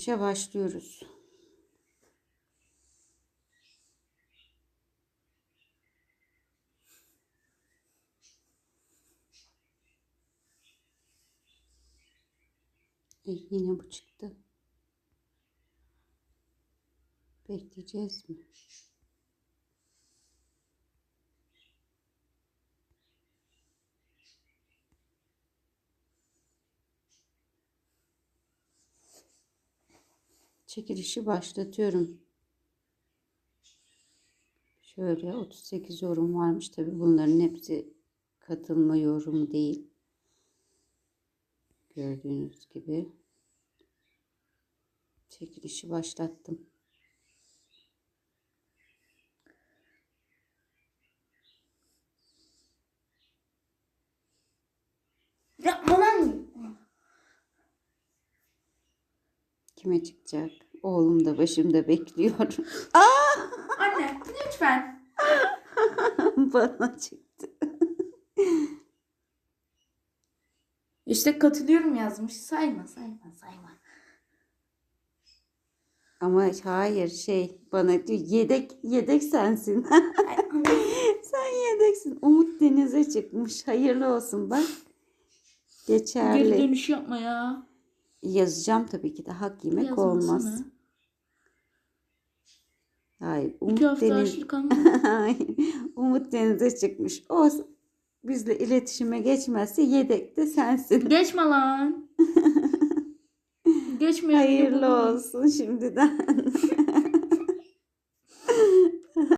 İşe başlıyoruz. E, yine bu çıktı. Bekleyeceğiz mi? Çekilişi başlatıyorum. Şöyle 38 yorum varmış. Tabi bunların hepsi katılma yorumu değil. Gördüğünüz gibi. Çekilişi başlattım. Yapma lan. Kime çıkacak? Oğlum da başımda bekliyor. Anne lütfen. Bana çıktı. İşte katılıyorum yazmış. Sayma sayma sayma. Ama hayır şey bana diyor yedek yedek sensin. Sen yedeksin. Umut denize çıkmış. Hayırlı olsun bak. Geri Geçerli. dönüş yapma ya. Yazacağım tabii ki de hak yemek olmaz. Yazmasana. Hayır. Umut İki hafta deniz... Hayır. Umut denize çıkmış. O bizle iletişime geçmezse yedek de sensin. Geçme lan. Geçme. Hayırlı olsun şimdiden.